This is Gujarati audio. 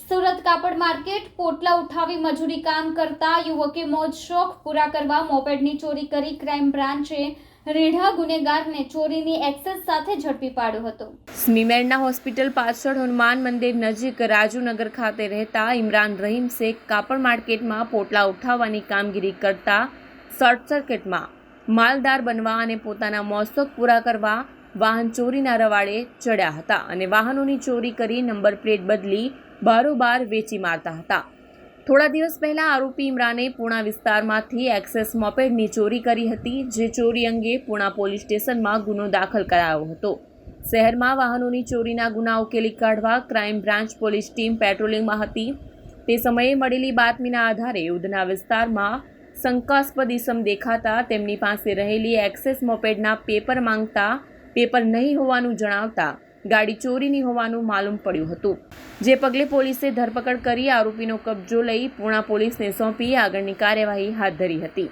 સુરત કાપડ માર્કેટ પોટલા ઉઠાવી મજૂરી કામ કરતા યુવકે મોજ શોખ પૂરા કરવા મોપેડની ચોરી કરી ક્રાઇમ બ્રાન્ચે રીઢા ગુનેગારને ચોરીની એક્સેસ સાથે ઝડપી પાડ્યો હતો. સ્મીમેડના હોસ્પિટલ પાછળ હનુમાન મંદિર નજીક રાજુનગર ખાતે રહેતા ઇમરાન રહીમ શેખ કાપડ માર્કેટમાં પોટલા ઉઠાવવાની કામગીરી કરતા શોર્ટ સર્કિટમાં માલદાર બનવા અને પોતાના મોજશોખ પૂરા કરવા વાહન ચોરીના રવાડે ચડ્યા હતા અને વાહનોની ચોરી કરી નંબર પ્લેટ બદલી બારોબાર વેચી મારતા હતા. થોડા દિવસ પહેલાં આરોપી ઇમરાને પૂણા વિસ્તારમાંથી એક્સેસ મોપેડની ચોરી કરી હતી, જે ચોરી અંગે પૂણા પોલીસ સ્ટેશનમાં ગુનો દાખલ કરાયો હતો. શહેરમાં વાહનોની ચોરીના ગુના ઉકેલી કાઢવા ક્રાઇમ બ્રાન્ચ પોલીસ ટીમ પેટ્રોલિંગમાં હતી. તે સમયે મળેલી બાતમીના આધારે ઉધના વિસ્તારમાં શંકાસ્પદ ઇસમ દેખાતા તેમની પાસે રહેલી એક્સેસ મોપેડના પેપર માંગતા પેપર નહીં હોવાનું જણાવતા ગાડી ચોરીની હોવાનું માલુમ પડ્યું હતું. જે પગલે પોલીસે ધરપકડ કરી આરોપીનો કબજો લઈ પૂણા પોલીસને સોંપી આગળની કાર્યવાહી હાથ ધરી હતી.